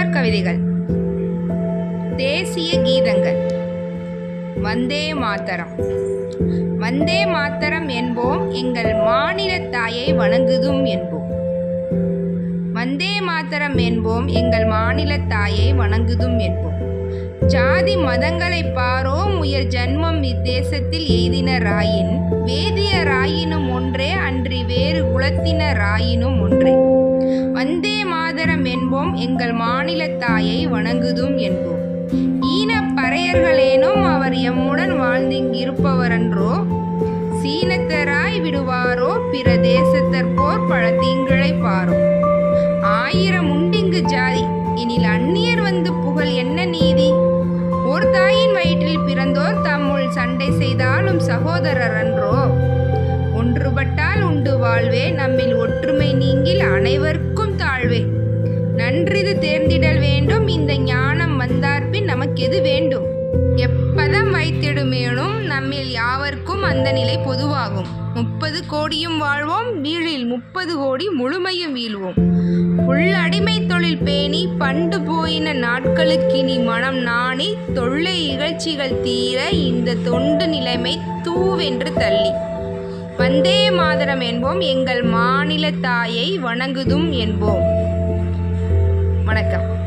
பெரியார் கவிதைகள். தேசிய கீதங்கள். வந்தே மாத்தரம். வந்தே மாத்தரம் என்போம் எங்கள் மாநில தாயை வணங்குதும் என்போம். வந்தே மாத்தரம் என்போம் எங்கள் மாநில தாயை வணங்குதும் என்போம். ஜாதி மதங்களை பாரோம் உயர் ஜன்மம் இத்தேசத்தில் எய்தினராயின் வேதியராயினும் ஒன்றே அன்றி வேறு குலத்தினராயினும் ஒன்றே. வந்தே மாதரம் என்போம் எங்கள் மாநில தாயை வணங்குதும் என்போம். ஈனப் பறையர்களேனும் அவர் எம்முடன் வாழ்ந்திங்கிருப்பவரன்றோ சீனத்தராய் விடுவாரோ பிற தேசத்தற் போர் பல தீங்கிழை பாரோ. ஆயிரம் உண்டிங்கு ஜாதி எனில் அந்நியர் வந்து புகழ் என்ன நீதி? ஒரு தாயின் வயிற்றில் பிறந்தோர் தம்முள் சண்டை செய்தாலும் சகோதரர் அன்றோ ஒன்றுபட்டால் உண்டு வாழ்வே நம்மில் ஒற்றுமை நீங்கில் அனைவருக்கும் நன்றிது தேர்ந்திடல் வேண்டும். இந்த ஞானம் வந்தார்பின் நமக்கு எது வேண்டும்? எப்பதம் வைத்திடுமேனும் நம்மில் யாவர்க்கும் அந்த நிலை பொதுவாகும். முப்பது கோடியும் வாழ்வோம் வீழில் முப்பது கோடி முழுமையும் வீழ்வோம். உள்ளடிமை தொழில் பேணி பண்டு போயின நாட்களுக்கினி மனம் நாணி தொல்லை இகழ்ச்சிகள் தீர இந்த தொண்டு நிலைமை தூவென்று தள்ளி. வந்தே மாதரம் என்போம் எங்கள் மாநில தாயை வணங்குதும் என்போம். வணக்கம்.